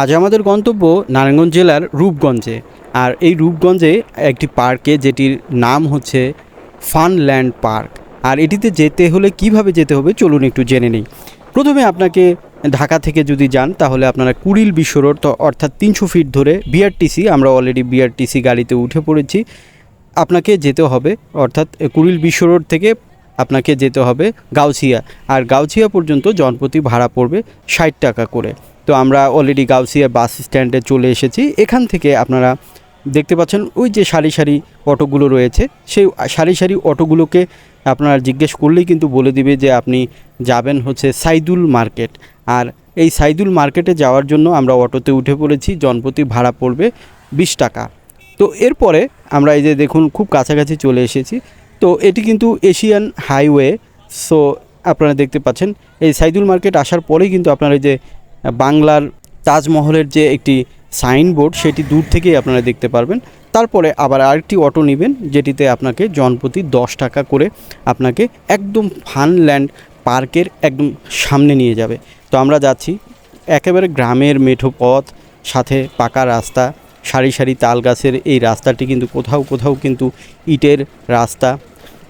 আজ আমাদের গন্তব্য নারায়ণগঞ্জ জেলার রূপগঞ্জে। আর এই রূপগঞ্জে একটি পার্কে যেটির নাম হচ্ছে ফানল্যান্ড পার্ক। আর এটিতে যেতে হলে কীভাবে যেতে হবে চলুন একটু জেনে নিই। প্রথমে আপনাকে ঢাকা থেকে যদি যান, তাহলে আপনারা কুড়িল বিশ্ব রোড, তো অর্থাৎ তিনশো ফিট ধরে বিআরটিসি, আমরা অলরেডি বিআরটিসি গাড়িতে উঠে পড়েছি। আপনাকে যেতে হবে, অর্থাৎ কুড়িল বিশ্ব রোড থেকে আপনাকে যেতে হবে গাউছিয়া। আর গাউছিয়া পর্যন্ত জনপ্রতি ভাড়া পড়বে ষাট টাকা করে। তো আমরা অলরেডি গাউসিয়া বাস স্ট্যান্ডে চলে এসেছি। এখান থেকে আপনারা দেখতে পাচ্ছেন ওই যে সারি সারি অটোগুলো রয়েছে। সেই সারি সারি অটোগুলোকে আপনারা জিজ্ঞেস করলেই কিন্তু বলে দিবে যে আপনি যাবেন হচ্ছে সাইদুল মার্কেট। আর এই সাইদুল মার্কেটে যাওয়ার জন্য আমরা অটোতে উঠে পড়েছি জনপ্রতি ভাড়া পড়বে বিশ টাকা। তো এরপরে আমরা এই যে দেখুন খুব কাছাকাছি চলে এসেছি। তো এটি কিন্তু এশিয়ান হাইওয়ে সো আপনারা দেখতে পাচ্ছেন। এই সাইদুল মার্কেট আসার পরেই কিন্তু আপনারা এই যে বাংলার তাজমহলের যে একটি সাইনবোর্ড, সেটি দূর থেকেই আপনারা দেখতে পারবেন। তারপরে আবার আরেকটি অটো নেবেন, যেটিতে আপনাকে জনপ্রতি দশ টাকা করে আপনাকে একদম ফানল্যান্ড পার্কের একদম সামনে নিয়ে যাবে। তো আমরা যাচ্ছি একেবারে গ্রামের মেঠো পথ, সাথে পাকা রাস্তা, সারি সারি তাল গাছের এই রাস্তাটি কিন্তু কোথাও কোথাও কিন্তু ইটের রাস্তা।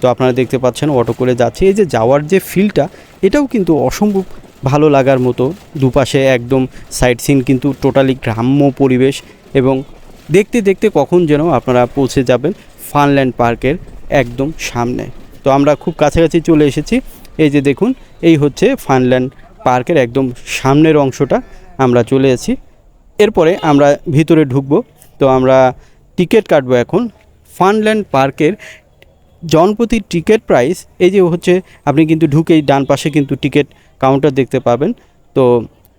তো আপনারা দেখতে পাচ্ছেন, অটো করে যাচ্ছে। এই যে যাওয়ার যে ফিলটা এটাও কিন্তু অসম্ভব ভালো লাগার মতো দুপাশে একদম সাইট সিন কিন্তু টোটালি গ্রাম্য পরিবেশ এবং দেখতে দেখতে কখন যেন আপনারা পৌঁছে যাবেন ফানল্যান্ড পার্কের একদম সামনে। তো আমরা খুব কাছাকাছি চলে এসেছি। এই যে দেখুন, এই হচ্ছে ফানল্যান্ড পার্কের একদম সামনের অংশটা। আমরা চলে এসেছি এরপরে আমরা ভিতরে ঢুকবো। তো আমরা টিকিট কাটবো এখন। ফানল্যান্ড পার্কের জনপ্রতি টিকিট প্রাইস, এই যে হচ্ছে, আপনি কিন্তু ঢুকেই ডান পাশে কিন্তু টিকিট কাউন্টার দেখতে পাবেন। তো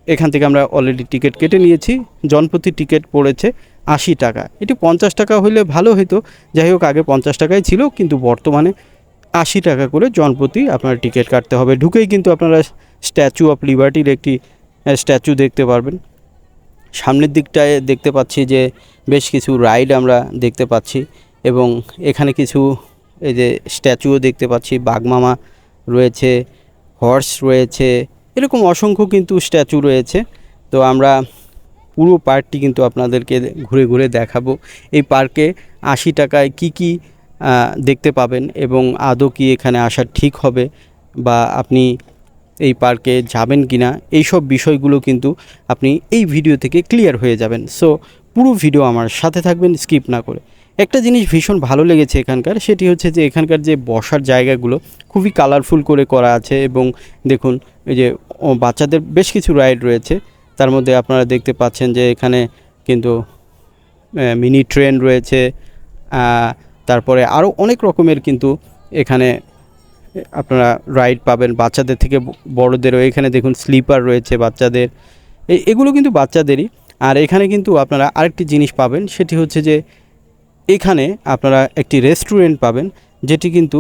এখান থেকে আমরা অলরেডি টিকিট কেটে নিয়েছি। জনপ্রতি টিকিট পড়েছে আশি টাকা। এটি পঞ্চাশ টাকা হলে ভালো হতো যাই হোক, আগে পঞ্চাশ টাকাই ছিল, কিন্তু বর্তমানে আশি টাকা করে জনপ্রতি আপনার টিকিট কাটতে হবে। ঢুকেই কিন্তু আপনারা স্ট্যাচু অফ লিবার্টির একটি স্ট্যাচু দেখতে পারবেন। সামনের দিকটায় দেখতে পাচ্ছি যে বেশ কিছু রাইড আমরা দেখতে পাচ্ছি এবং এখানে কিছু এই যে স্ট্যাচুও দেখতে পাচ্ছি। বাঘমামা রয়েছে হর্স রয়েছে, এরকম অসংখ্য কিন্তু স্ট্যাচু রয়েছে। তো আমরা পুরো পার্কটি কিন্তু আপনাদেরকে ঘুরে ঘুরে দেখাবো। এই পার্কে আশি টাকায় কি কি দেখতে পাবেন এবং আদৌ কি এখানে আসা ঠিক হবে বা আপনি এই পার্কে যাবেন কি না এইসব বিষয়গুলো কিন্তু আপনি এই ভিডিও থেকে ক্লিয়ার হয়ে যাবেন। সো পুরো ভিডিও আমার সাথে থাকবেন, স্কিপ না করে। একটা জিনিস ভীষণ ভালো লেগেছে এখানকার, সেটি হচ্ছে যে এখানকার যে বসার জায়গাগুলো খুবই কালারফুল করে করা আছে এবং দেখুন এই যে বাচ্চাদের বেশ কিছু রাইড রয়েছে। তার মধ্যে আপনারা দেখতে পাচ্ছেন যে এখানে কিন্তু মিনি ট্রেন রয়েছে তারপরে আরও অনেক রকমের কিন্তু এখানে আপনারা রাইড পাবেন বাচ্চাদের থেকে বড়দেরও। এখানে দেখুন স্লিপার রয়েছে বাচ্চাদের। এগুলো কিন্তু বাচ্চাদেরই। আর এখানে কিন্তু আপনারা আরেকটি জিনিস পাবেন, সেটি হচ্ছে যে এখানে আপনারা একটি রেস্টুরেন্ট পাবেন, যেটি কিন্তু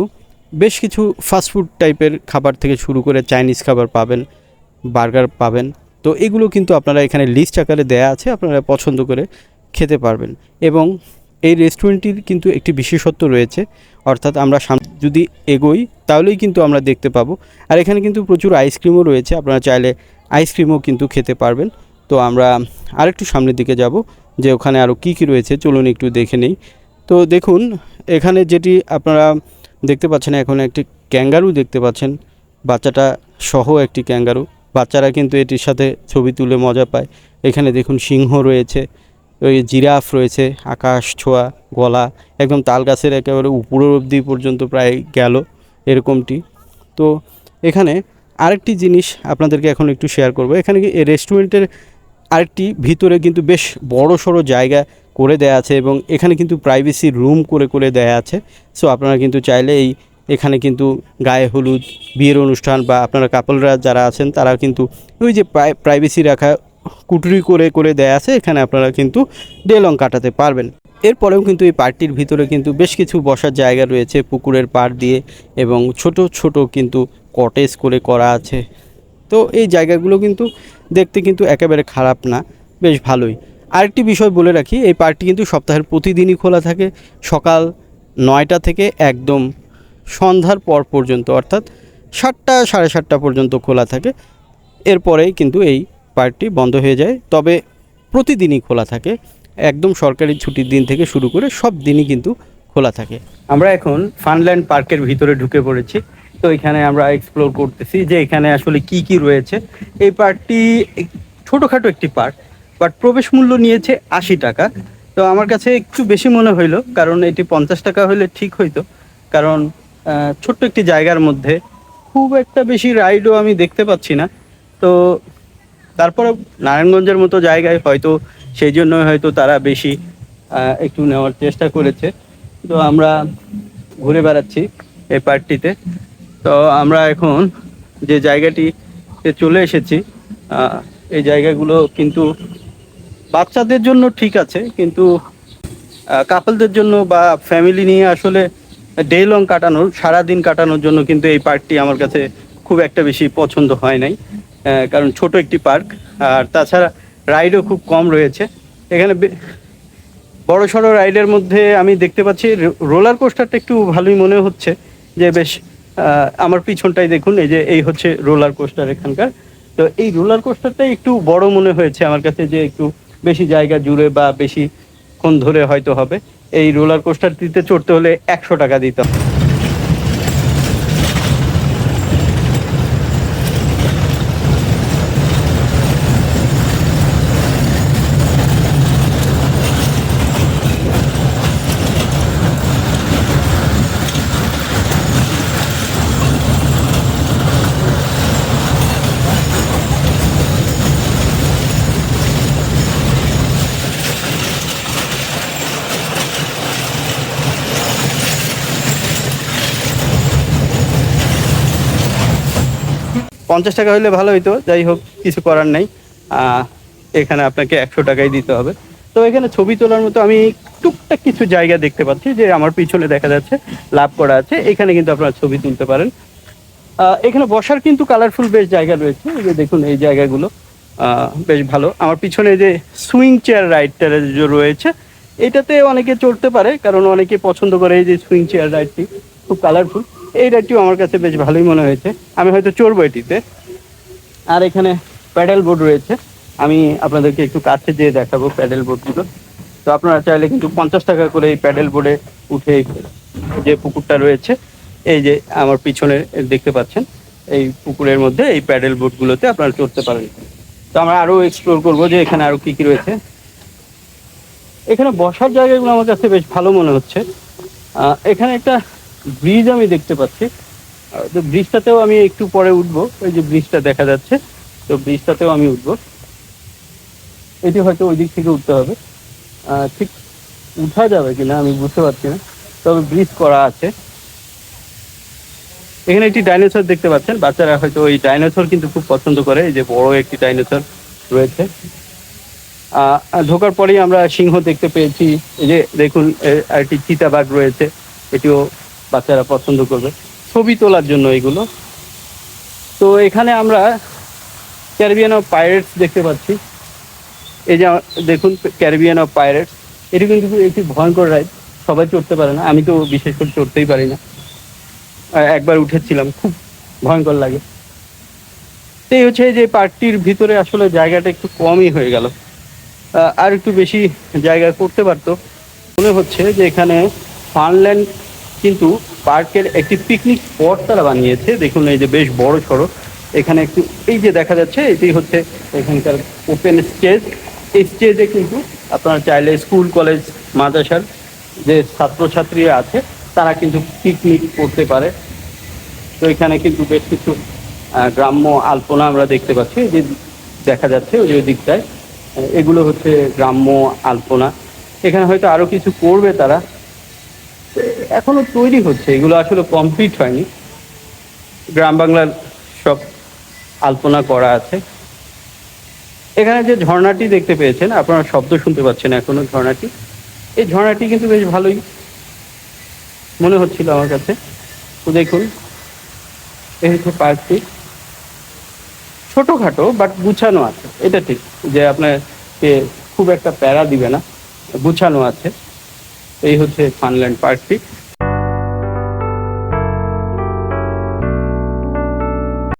বেশ কিছু ফাস্টফুড টাইপের খাবার থেকে শুরু করে চাইনিজ খাবার পাবেন বার্গার পাবেন। তো এগুলো কিন্তু আপনারা এখানে লিস্ট আকারে দেয়া আছে, আপনারা পছন্দ করে খেতে পারবেন। এবং এই রেস্টুরেন্টটির কিন্তু একটি বিশেষত্ব রয়েছে, অর্থাৎ আমরা যদি এগোই, তাহলেই কিন্তু আমরা দেখতে পাবো। আর এখানে কিন্তু প্রচুর আইসক্রিমও রয়েছে, আপনারা চাইলে আইসক্রিমও কিন্তু খেতে পারবেন। তো আমরা আরেকটু সামনের দিকে যাব। যে ওখানে আরও কী কী রয়েছে, চলুন একটু দেখে নেই। তো দেখুন, এখানে যেটি আপনারা দেখতে পাচ্ছেন, এখন একটি ক্যাঙ্গারু দেখতে পাচ্ছেন। বাচ্চাটা সহ একটি ক্যাঙ্গারু। বাচ্চারা কিন্তু এটির সাথে ছবি তুলে মজা পায়। এখানে দেখুন সিংহ রয়েছে, ওই জিরাফ রয়েছে, আকাশ ছোঁয়া, গলা, একদম তাল গাছের একেবারে উপরের অবধি পর্যন্ত প্রায় গেল এরকমটি। তো এখানে আরেকটি জিনিস আপনাদেরকে এখন একটু শেয়ার করব। এখানে কি রেস্টুরেন্টের আরেকটি ভিতরে কিন্তু বেশ বড় সড়ো জায়গা করে দেয়া আছে এবং এখানে কিন্তু প্রাইভেসি রুম করে করে দেয়া আছে। সো আপনারা কিন্তু চাইলে এই এখানে কিন্তু গায়ে হলুদ, বিয়ের অনুষ্ঠান বা আপনারা কাপলরা যারা আছেন তারা কিন্তু ওই যে প্রাইভেসি রাখা কুটুরি করে করে দেয়া আছে, এখানে আপনারা কিন্তু ডে লং কাটাতে পারবেন। এরপরেও কিন্তু এই পার্কটির ভিতরে কিন্তু বেশ কিছু বসার জায়গা রয়েছে, পুকুরের পাড় দিয়ে এবং ছোট ছোট কিন্তু কটেজ করে করা আছে। তো এই জায়গাগুলো কিন্তু দেখতে কিন্তু একেবারে খারাপ না, বেশ ভালোই। আরেকটি বিষয় বলে রাখি, এই পার্কটি কিন্তু সপ্তাহের প্রতিদিনই খোলা থাকে, সকাল নয়টা থেকে একদম সন্ধ্যার পর পর্যন্ত, অর্থাৎ সাতটা, সাড়ে সাতটা পর্যন্ত খোলা থাকে। এরপরেই কিন্তু এই পার্কটি বন্ধ হয়ে যায়, তবে প্রতিদিনই খোলা থাকে। একদম সরকারি ছুটির দিন থেকে শুরু করে সব দিনই কিন্তু খোলা থাকে। আমরা এখন ফানল্যান্ড পার্কের ভিতরে ঢুকে পড়েছি। তো এখানে আমরা এক্সপ্লোর করতেছি যে এখানে আসলে কি কি রয়েছে। এই পার্কটি ছোটোখাটো একটি পার্ক বাট প্রবেশ মূল্য নিয়েছে আশি টাকা। তো আমার কাছে একটু বেশি মনে হইল, কারণ এটি পঞ্চাশ টাকা হলে ঠিক হইতো। কারণ ছোট্ট একটি জায়গার মধ্যে খুব একটা বেশি রাইডও আমি দেখতে পাচ্ছি না। তো তারপরে নারায়ণগঞ্জের মতো জায়গায় হয়তো সেই জন্য হয়তো তারা বেশি একটু নেওয়ার চেষ্টা করেছে। তো আমরা ঘুরে বেড়াচ্ছি এই পার্কটিতে। তো আমরা এখন যে জায়গাটিতে চলে এসেছি এই জায়গাগুলো কিন্তু বাচ্চাদের জন্য ঠিক আছে, কিন্তু কাপলদের জন্য বা ফ্যামিলি নিয়ে আসলে ডে লং কাটানোর, সারাদিন কাটানোর জন্য কিন্তু এই পার্কটি আমার কাছে খুব একটা বেশি পছন্দ হয় নাই কারণ ছোট একটি পার্ক আর তাছাড়া রাইডও খুব কম রয়েছে। এখানে বড় সড়ো রাইডের মধ্যে আমি দেখতে পাচ্ছি রোলার কোস্টারটা একটু ভালোই মনে হচ্ছে যে বেশ আমার পিছনটাই দেখুন, এই যে এই হচ্ছে রোলার কোস্টার এখানকার। তো এই রোলার কোস্টারটাই একটু বড় মনে হয়েছে আমার কাছে যে একটু বেশি জায়গা জুড়ে বা বেশি ক্ষণ ধরে হয়তো হবে। এই রোলার কোস্টারটিতে চড়তে হলে একশো টাকা দিতে হবে। পঞ্চাশ টাকা হলে ভালো হইতো, যাই হোক, কিছু করার নেই। এখানে আপনাকে একশো টাকাই দিতে হবে। তো এখানে ছবি তোলার মতো আমি টুকটাক কিছু জায়গা দেখতে পাচ্ছি, যে আমার পিছনে দেখা যাচ্ছে, লাভ করা আছে। এখানে কিন্তু আপনারা ছবি তুলতে পারেন। এখানে বসার কিন্তু কালারফুল বেশ জায়গা রয়েছে। এই যে দেখুন, এই জায়গাগুলো বেশ ভালো। আমার পিছনে যে সুইং চেয়ার রাইডটা রয়েছে, এটাতে অনেকে চড়তে পারে, কারণ অনেকে পছন্দ করে এই যে সুইং চেয়ার রাইডটি খুব কালারফুল এই রাইডটিও আমার কাছে বেশ ভালোই মনে হয়েছে। আমি হয়তো চড়বো এটিতে। আর এখানে প্যাডেল বোর্ড রয়েছে। আমি আপনাদেরকে একটু কাছে যেয়ে দেখাবো প্যাডেল বোর্ডগুলো তো আপনারা চাইলে কিন্তু পঞ্চাশ টাকা করে এই প্যাডেল বোর্ডে উঠে যে পুকুরটা রয়েছে, এই যে আমার পিছনে দেখতে পাচ্ছেন, এই পুকুরের মধ্যে এই প্যাডেল বোর্ডগুলোতে আপনারা চড়তে পারেন। তো আমরা আরও এক্সপ্লোর করব যে এখানে আরও কি কি রয়েছে। এখানে বসার জায়গাগুলো আমার কাছে বেশ ভালো মনে হচ্ছে। এখানে একটা ব্রিজ আমি দেখতে পাচ্ছি। তো ব্রিজটাতেও আমি একটু পরে উঠবো। ওই যে ব্রিজটা দেখা যাচ্ছে তো ব্রিজটাতেও আমি উঠবো। এটি হয়তো ওই দিক থেকে উঠতে হবে। ঠিক উঠা যাবে কিনা আমি বুঝতে পারছি না। তবে ব্রিজ করা আছে। এখানে একটি ডাইনোসর দেখতে পাচ্ছেন। বাচ্চারা হয়তো ওই ডাইনোসর কিন্তু খুব পছন্দ করে। এই যে বড় একটি ডাইনোসর রয়েছে। ঢোকার পরেই আমরা সিংহ দেখতে পেয়েছি। এই যে দেখুন এ, আরেকটি চিতাবাঘ রয়েছে। এটিও বাচ্চারা পছন্দ করবে। ছবি তোলার জন্য এগুলো। তো এখানে আমরা ক্যারিবিয়ান অফ পাইরেটস দেখতে পাচ্ছি। এই যে দেখুন ক্যারিবিয়ান অফ পাইরেটস এটি কিন্তু একটি ভয়ঙ্কর রাইড সবাই চড়তে পারে না। আমি তো বিশেষ করে চড়তেই পারি না। একবার উঠেছিলাম। খুব ভয়ঙ্কর লাগে। এই হচ্ছে যে পার্কটির ভিতরে আসলে জায়গাটা একটু কমই হয়ে গেল। আর একটু বেশি জায়গা করতে পারতো। মনে হচ্ছে যে এখানে ফানল্যান্ড কিন্তু পার্কের একটি পিকনিক স্পট তারা বানিয়েছে। দেখুন এই যে বেশ বড় সড়ো এখানে একটু এই যে দেখা যাচ্ছে, এটি হচ্ছে এখানকার ওপেন স্টেজ এই স্টেজে কিন্তু আপনারা চাইলে স্কুল কলেজ মাদ্রাসার যে ছাত্রছাত্রীরা আছে, তারা কিন্তু পিকনিক করতে পারে। তো এখানে কিন্তু বেশ কিছু গ্রাম্য আলপনা আমরা দেখতে পাচ্ছি। যে দেখা যাচ্ছে ওই দিকটায়, এগুলো হচ্ছে গ্রাম্য আলপনা। এখানে হয়তো আরও কিছু করবে তারা। এখনও তৈরি হচ্ছে, এগুলো আসলে কমপ্লিট হয়নি। গ্রাম বাংলার সব আলপনা করা আছে। এখানে যে ঝর্ণাটি দেখতে পেয়েছেন, আপনারা শব্দ শুনতে পাচ্ছেন এখনও ঝর্ণাটি। এই ঝর্ণাটি কিন্তু বেশ ভালোই মনে হচ্ছিল আমার কাছে। তো দেখুন, এই হচ্ছে পার্কটি। ছোটোখাটো বাট গুছানো আছে। এটা ঠিক যে আপনাকে খুব একটা প্যারা দিবে না, গুছানো আছে। এই হচ্ছে ফানল্যান্ড পার্কটি।